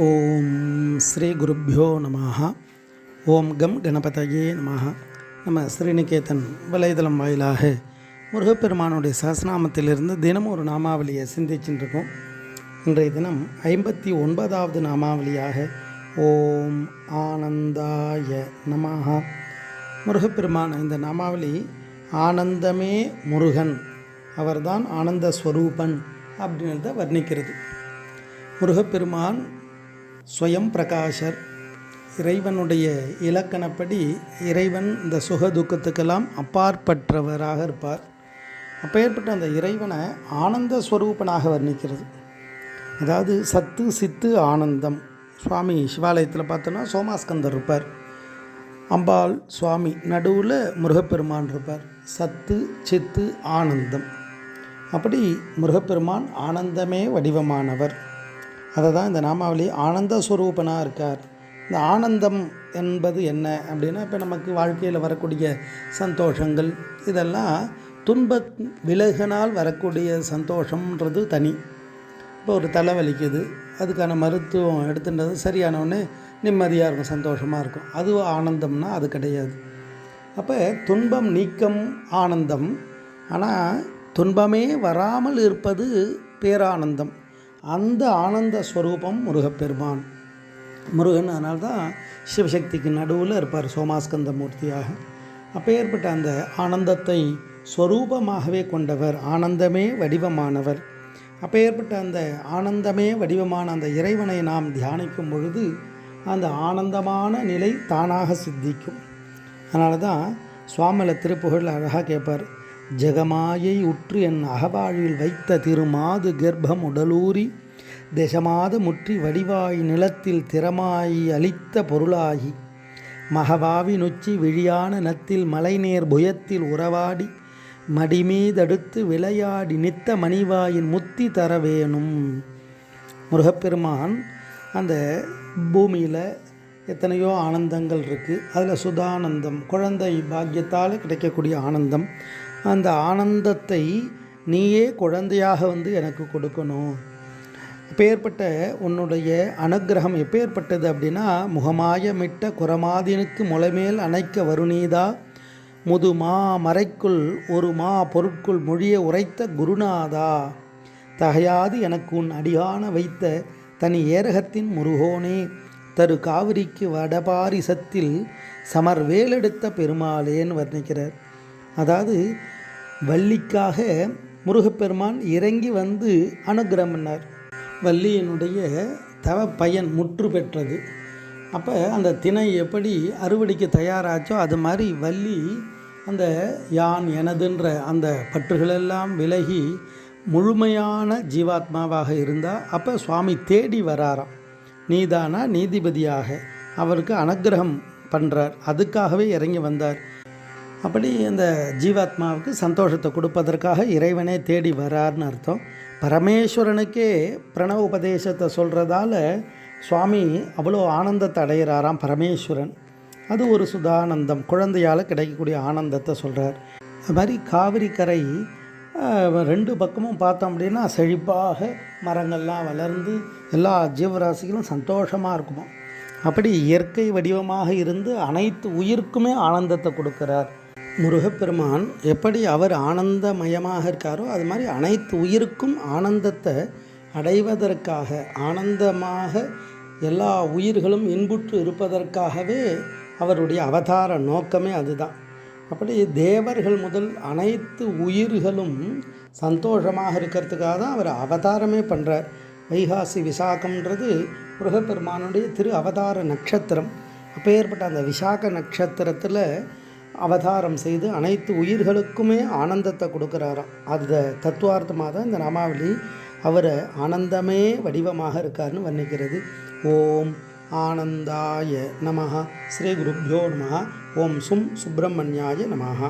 ஓம் ஸ்ரீ குருப்பியோ நம ஓம் கம் கணபதையே நம நம்ம ஸ்ரீநிகேதன் வலைதளம் வாயிலாக முருகப்பெருமானுடைய சஹசநாமத்திலிருந்து தினமும் ஒரு நாமாவளியை சிந்திச்சுட்டுருக்கோம். இன்றைய தினம் ஐம்பத்தி ஒன்பதாவது நாமாவளியாக ஓம் ஆனந்தாய நமஹா. முருகப்பெருமான் இந்த நாமாவளி ஆனந்தமே முருகன். அவர்தான் ஆனந்த ஸ்வரூபன் அப்படின்றத வர்ணிக்கிறது. முருகப்பெருமான் ஸ்வயம் பிரகாஷர். இறைவனுடைய இலக்கணப்படி இறைவன் இந்த சுக துக்கத்துக்கெல்லாம் அப்பாற்பற்றவராக இருப்பார். அப்பேற்பட்ட அந்த இறைவனை ஆனந்த ஸ்வரூபனாக வர்ணிக்கிறது. அதாவது சத்து சித்து ஆனந்தம். சுவாமி சிவாலயத்தில் பார்த்தோன்னா சோமாஸ்கந்தர் இருப்பார். அம்பாள் சுவாமி நடுவில் முருகப்பெருமான் இருப்பார். சத்து சித்து ஆனந்தம். அப்படி முருகப்பெருமான் ஆனந்தமே வடிவமானவர். அதை தான் இந்த நாமாவளி ஆனந்த ஸ்வரூபனாக இருக்கார். இந்த ஆனந்தம் என்பது என்ன அப்படின்னா இப்போ நமக்கு வாழ்க்கையில் வரக்கூடிய சந்தோஷங்கள் இதெல்லாம் துன்ப விலகினால் வரக்கூடிய சந்தோஷம்ன்றது தனி. இப்போ ஒரு தலை வலிக்குது அதுக்கான மருத்துவம் எடுத்துன்றது சரியானவுடனே நிம்மதியாக இருக்கும் சந்தோஷமாக இருக்கும் அது ஆனந்தம்னா அது கிடையாது. அப்போ துன்பம் நீக்கம் ஆனந்தம். ஆனால் துன்பமே வராமல் இருப்பது பேரானந்தம். அந்த ஆனந்த ஸ்வரூபம் முருகப்பெருமான். முருகன் அதனால தான் சிவசக்திக்கு நடுவில் இருப்பார் சோமாஸ்கந்த மூர்த்தியாக அப்போ ஏற்பட்ட அந்த ஆனந்தத்தை ஸ்வரூபமாகவே கொண்டவர் ஆனந்தமே வடிவமானவர். அப்போ ஏற்பட்ட அந்த ஆனந்தமே வடிவமான அந்த இறைவனை நாம் தியானிக்கும் பொழுது அந்த ஆனந்தமான நிலை தானாக சித்திக்கும். அதனால தான் சுவாமில திருப்புகழ் அழகாக கேட்பார் ஜெகமாயை உற்று என் அகவாழ்வில் வைத்த திருமாது கர்ப்பம் உடலூரி தசமாத முற்றி வடிவாய் நிலத்தில் திறமாயி அளித்த பொருளாகி மகவாவி நொச்சி விழியான நத்தில் மலைநேர் புயத்தில் உறவாடி மடிமீதடுத்து விளையாடி நித்த மணிவாயின் முத்தி தர வேணும் முருகப்பெருமான் அந்த பூமியில் எத்தனையோ ஆனந்தங்கள் இருக்குது அதில் சுதானந்தம் குழந்தை பாக்கியத்தால் கிடைக்கக்கூடிய ஆனந்தம். அந்த ஆனந்தத்தை நீயே குழந்தையாக வந்து எனக்கு கொடுக்கணும். எப்பேற்பட்ட உன்னுடைய அனுகிரகம் எப்பேற்பட்டது அப்படின்னா முகமாயமிட்ட குரமாதினுக்கு முளைமேல் அணைக்க வருணீதா முதுமா மறைக்குள் ஒரு மா பொருட்குள் மொழிய உரைத்த குருநாதா. தகையாது எனக்கு உன் அடியான வைத்த தனி ஏரகத்தின் முருகோனே தரு காவிரிக்கு வடபாரிசத்தில் சமர் வேலெடுத்த பெருமாளேன்னு வர்ணிக்கிறார். அதாவது வள்ளிக்காக முருகப்பெருமான் இறங்கி வந்து அனுகிரகம் பண்ணார். வள்ளியினுடைய தவ பயன் முற்று பெற்றது. அப்போ அந்த திணை எப்படி அறுவடைக்கு தயாராச்சோ அது மாதிரி வள்ளி அந்த யான் எனதுன்ற அந்த பற்றுகளெல்லாம் விலகி முழுமையான ஜீவாத்மாவாக இருந்தால் அப்போ சுவாமி தேடி வராராம். நீதானா நீதிபதியாக. அவருக்கு அனுகிரகம் பண்ணுறார் அதுக்காகவே இறங்கி வந்தார். அப்படி அந்த ஜீவாத்மாவுக்கு சந்தோஷத்தை கொடுப்பதற்காக இறைவனே தேடி வரார்னு அர்த்தம். பரமேஸ்வரனுக்கே பிரணவ உபதேசத்தை சொல்கிறதால சுவாமி அவ்வளோ ஆனந்தத்தை அடைகிறாராம் பரமேஸ்வரன். அது ஒரு சுதானந்தம். குழந்தையால் கிடைக்கக்கூடிய ஆனந்தத்தை சொல்கிறார் அது மாதிரி காவிரி கரை ரெண்டு பக்கமும் பார்த்தோம் அப்படின்னா செழிப்பாக மரங்கள்லாம் வளர்ந்து எல்லா ஜீவராசிகளும் சந்தோஷமாக இருக்குமா? அப்படி இயற்கை வடிவமாக இருந்து அனைத்து உயிருக்குமே ஆனந்தத்தை கொடுக்கிறார். முருகப்பெருமான் எப்படி அவர் ஆனந்தமயமாக இருக்காரோ அது மாதிரி அனைத்து உயிருக்கும் ஆனந்தத்தை அடைவதற்காக ஆனந்தமாக எல்லா உயிர்களும் இன்புற்று இருப்பதற்காகவே அவருடைய அவதார நோக்கமே அதுதான். அப்படி தேவர்கள் முதல் அனைத்து உயிர்களும் சந்தோஷமாக இருக்கிறதுக்காக தான் அவர் அவதாரமே பண்ணுறார் வைகாசி விசாகம்ன்றது முருகப்பெருமானுடைய திரு அவதார நட்சத்திரம். அப்பேற்பட்ட அந்த விசாக நட்சத்திரத்தில் அவதாரம் செய்து அனைத்து உயிர்களுக்குமே ஆனந்தத்தை கொடுக்குறாராம். அந்த தத்துவார்த்தமாக தான் இந்த நாமாவளி அவரை ஆனந்தமே வடிவமாக இருக்கார்னு வர்ணிக்கிறது. ஓம் ஆனந்தாய நமஹா ஸ்ரீ குருப்யோ நமஹா. ஓம் சும் சுப்பிரமணியாய நமஹா.